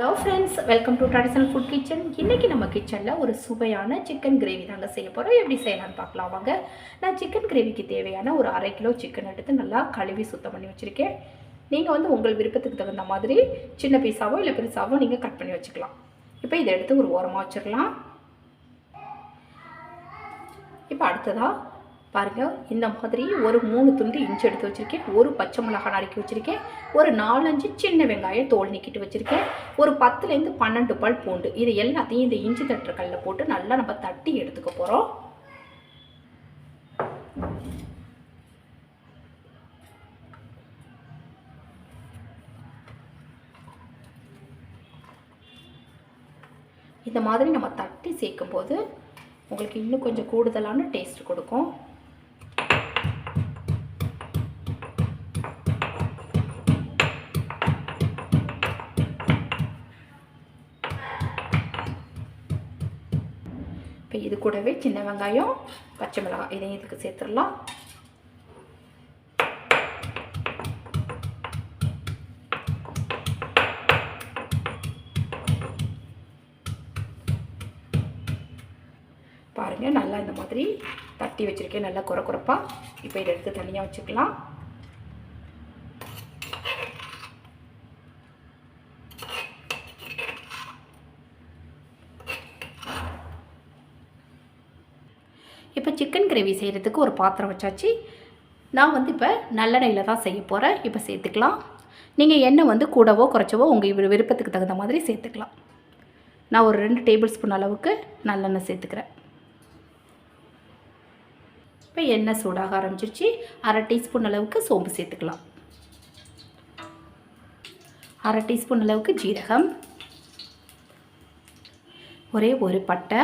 Hello friends welcome to traditional food kitchen இன்றைக்கி நம்ம கிச்சனில் ஒரு சுவையான சிக்கன் கிரேவி தாங்க செய்ய போகிறோம் எப்படி செய்யலாம்னு பார்க்கலாம் வாங்க. நான் சிக்கன் கிரேவிக்கு தேவையான ஒரு அரை கிலோ சிக்கன் எடுத்து நல்லா கழுவி சுத்தம் பண்ணி வச்சுருக்கேன். நீங்கள் வந்து உங்கள் விருப்பத்துக்கு தகுந்த மாதிரி சின்ன பீஸாவோ இல்லை பெருசாவோ நீங்கள் கட் பண்ணி வச்சுக்கலாம். இப்போ இதை எடுத்து ஒரு ஓரமாக வச்சிடலாம். இப்போ அடுத்ததாக பாருங்கள் இந்த மாதிரி ஒரு மூணு துண்டு இஞ்சி எடுத்து வச்சுருக்கேன் ஒரு பச்சை மிளகாய் நறுக்கி வச்சுருக்கேன் ஒரு நாலஞ்சு சின்ன வெங்காயம் தோல் நிக்கிட்டு வச்சுருக்கேன் ஒரு பத்துலேருந்து பன்னெண்டு பல் பூண்டு இது எல்லாத்தையும் இந்த இஞ்சி தட்டுற கல்லில் போட்டு நல்லா நம்ம தட்டி எடுத்துக்க போகிறோம் இந்த மாதிரி நம்ம தட்டி சேர்க்கும்போது உங்களுக்கு இன்னும் கொஞ்சம் கூடுதலான டேஸ்ட் கொடுக்கும். இது கூடவே சின்ன வெங்காயம் பச்சை மிளகாய் இதையும் இதுக்கு சேர்த்துடலாம். பாருங்கள் நல்லா இந்த மாதிரி தட்டி வச்சுருக்கேன். நல்லா குறை குறைப்பாக இப்போ இதை எடுத்து தனியாக வச்சுக்கலாம் இப்போ சிக்கன் கிரேவி செய்கிறதுக்கு ஒரு பாத்திரம் வச்சாச்சு. நான் வந்து இப்போ நல்லெண்ணெயில் தான் செய்ய போகிறேன் இப்போ சேர்த்துக்கலாம். நீங்கள் எண்ணெய் வந்து கூடவோ குறைச்சவோ உங்கள் விருப்பத்துக்கு தகுந்த மாதிரி சேர்த்துக்கலாம். நான் ஒரு ரெண்டு டேபிள் ஸ்பூன் அளவுக்கு நல்லெண்ணெய் சேர்த்துக்கிறேன். இப்போ எண்ணெய் சூடாக ஆரம்பிச்சிருச்சு. அரை டீஸ்பூன் அளவுக்கு சோம்பு சேர்த்துக்கலாம். அரை டீஸ்பூன் அளவுக்கு ஜீரகம். ஒரே ஒரு பட்டை.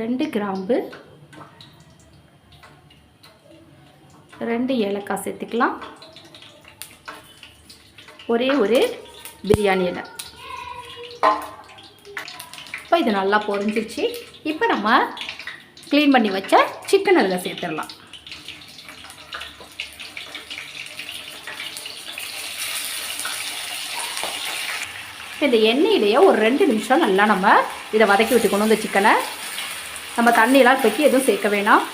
ரெண்டு கிராம்பு ரெண்டு ஏலக்காய் சேர்த்துக்கலாம். ஒரே ஒரு பிரியாணி இலை. இப்போ இது நல்லா பொறிஞ்சிருச்சு இப்போ நம்ம க்ளீன் பண்ணி வச்ச சிக்கன் அதில் சேர்த்துடலாம். இந்த எண்ணெயிலேயே ஒரு ரெண்டு நிமிஷம் நல்லா நம்ம இதை வதக்கி விட்டுக்கணும் இந்த சிக்கனை நம்ம தண்ணியெலாம் இப்போக்கி எதுவும் சேர்க்க வேணாம்.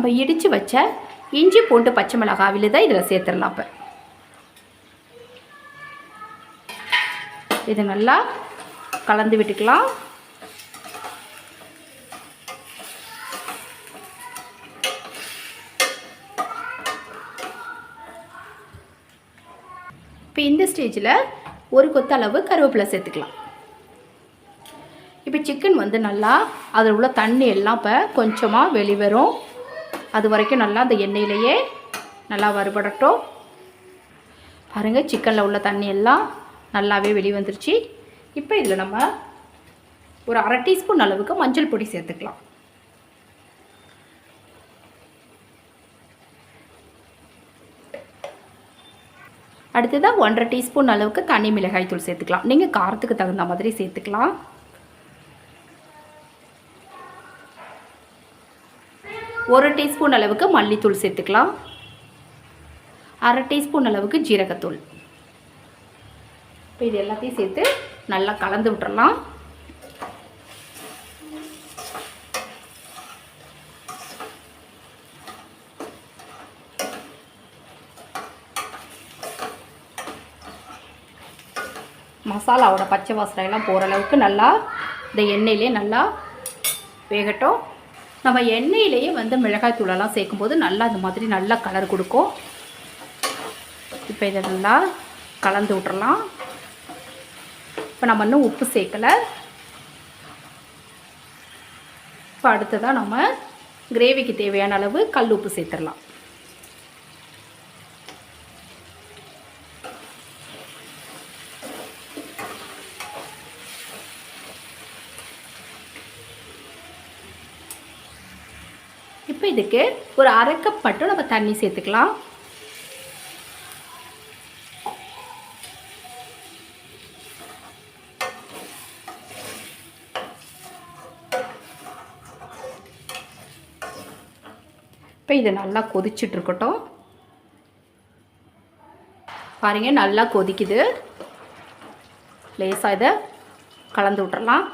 நம்ம இடித்து வச்ச இஞ்சி பூண்டு பச்சை மிளகாவில் தான் இதில் சேர்த்துடலாம் இப்போ இது நல்லா கலந்து விட்டுக்கலாம். இப்போ இந்த ஸ்டேஜில் ஒரு கொத்த அளவு கருவேப்பிலை சேர்த்துக்கலாம். இப்போ சிக்கன் வந்து நல்லா அதில் உள்ள தண்ணி எல்லாம் இப்போ கொஞ்சமாக வெளிவரும். அது வரைக்கும் நல்லா அந்த எண்ணெயிலேயே நல்லா வறுபடட்டும். பாருங்கள் சிக்கனில் உள்ள தண்ணி எல்லாம் நல்லாவே வெளி வந்துருச்சு. இப்போ இதில் நம்ம ஒரு அரை டீஸ்பூன் அளவுக்கு மஞ்சள் பொடி சேர்த்துக்கலாம். அடுத்ததாக ஒன்றரை டீஸ்பூன் அளவுக்கு தனி மிளகாய் தூள் சேர்த்துக்கலாம். நீங்கள் காரத்துக்கு தகுந்த மாதிரி சேர்த்துக்கலாம். ஒரு டீஸ்பூன் அளவுக்கு மல்லித்தூள் சேர்த்துக்கலாம். அரை டீஸ்பூன் அளவுக்கு ஜீரகத்தூள். இப்போ இது எல்லாத்தையும் சேர்த்து நல்லா கலந்து விட்டுறலாம். மசாலாவோட பச்சை வாசனை எல்லாம் போகிற அளவுக்கு நல்லா இந்த எண்ணெயிலே நல்லா வேகட்டும். நம்ம எண்ணெயிலேயே வந்து மிளகாய் தூளெல்லாம் சேர்க்கும்போது நல்லா அந்த மாதிரி நல்லா கலர் கொடுக்கும். இப்போ இதை நல்லா கலந்து விட்றலாம் இப்போ நம்ம இன்னும் உப்பு சேர்க்கலை. இப்போ அடுத்ததாக நம்ம கிரேவிக்கு தேவையான அளவு கல் உப்பு சேர்த்துடலாம். இப்போ இதுக்கு ஒரு அரை கப் மட்டும் நம்ம தண்ணி சேர்த்துக்கலாம். இப்போ இதை நல்லா கொதிச்சுட்டு இருக்கட்டும். பாருங்க நல்லா கொதிக்குது. லேசாக இதை கலந்து விட்டுறலாம்.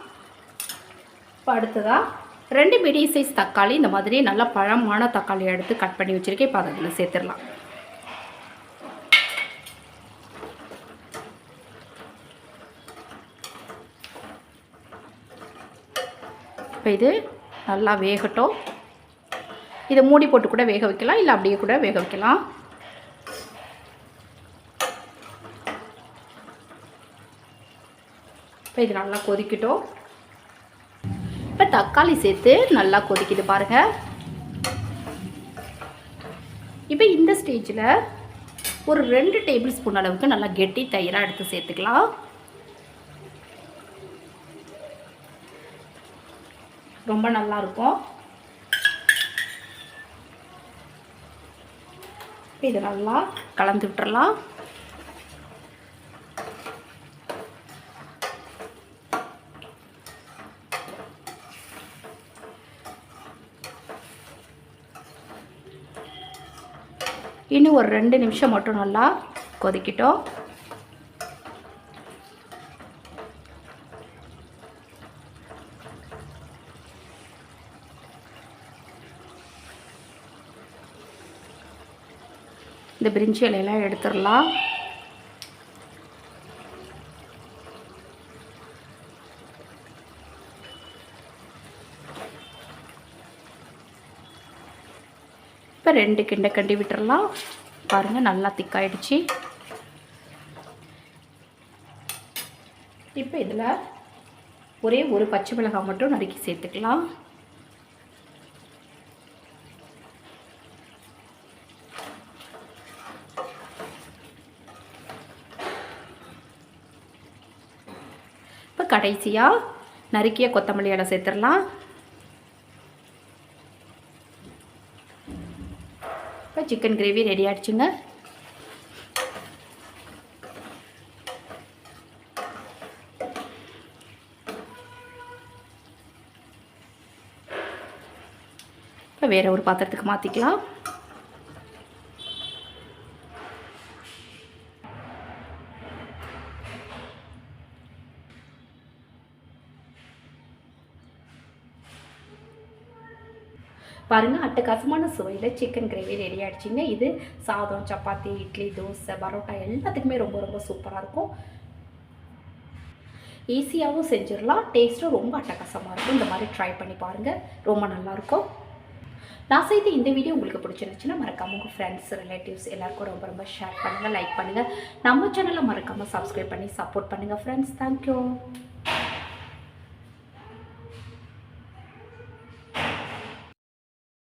இப்போ அடுத்ததாக ரெண்டு மீடியம் சைஸ் தக்காளி இந்த மாதிரி நல்லா பழமான தக்காளி எடுத்து கட் பண்ணி வச்சுருக்கேன். இப்போ அதில் சேர்த்துடலாம். இப்போ இது நல்லா வேகட்டும். இதை மூடி போட்டு கூட வேக வைக்கலாம் இல்லை அப்படியே கூட வேக வைக்கலாம். இப்போ இது நல்லா கொதிக்கட்டும். இப்போ தக்காளி சேர்த்து நல்லா கொதிக்குது பாருங்கள் இப்போ இந்த ஸ்டேஜில் ஒரு ரெண்டு டேபிள் ஸ்பூன் அளவுக்கு நல்லா கெட்டி தயிராக எடுத்து சேர்த்துக்கலாம். ரொம்ப நல்லா இருக்கும். இப்போ இது நல்லா கலந்து விட்டுறலாம். இன்னும் ஒரு ரெண்டு நிமிஷம் மட்டும் நல்லா கொதிக்கிட்டோம். இந்த பிரிஞ்சி இலையெல்லாம் எடுத்துடலாம். இப்போ ரெண்டு கிண்டை கண்டி விட்டுறலாம். பாருங்கள் நல்லா திக்காயிடுச்சு இப்போ இதில் ஒரே ஒரு பச்சை மிளகாய் மட்டும் நறுக்கி சேர்த்துக்கலாம். இப்போ கடைசியாக நறுக்கிய கொத்தமல்லி இலை சேர்த்துடலாம். சிக்கன் கிரேவி ரெடி ஆகிடுச்சுங்க இப்போ வேறு ஒரு பாத்திரத்துக்கு மாற்றிக்கலாம் பாருங்கள் அட்டகாசமான சுவையில் சிக்கன் கிரேவி ரெடி ஆகிடுச்சிங்க இது சாதம் சப்பாத்தி இட்லி தோசை பரோட்டா எல்லாத்துக்குமே ரொம்ப ரொம்ப சூப்பராக இருக்கும். ஈஸியாகவும் செஞ்சிடலாம். டேஸ்ட்டும் ரொம்ப அட்டகாசமாக இருக்கும். இந்த மாதிரி ட்ரை பண்ணி பாருங்கள் ரொம்ப நல்லாயிருக்கும் நான் செய்த இந்த வீடியோ உங்களுக்கு பிடிச்சிருந்துச்சுன்னா மறக்காமல் உங்கள் ஃப்ரெண்ட்ஸ் ரிலேட்டிவ்ஸ் எல்லாருக்கும் ரொம்ப ரொம்ப ஷேர் பண்ணுங்கள் லைக் பண்ணுங்கள் நம்ம சேனலை மறக்காமல் சப்ஸ்கிரைப் பண்ணி சப்போர்ட் பண்ணுங்கள் ஃப்ரெண்ட்ஸ் தேங்க்யூ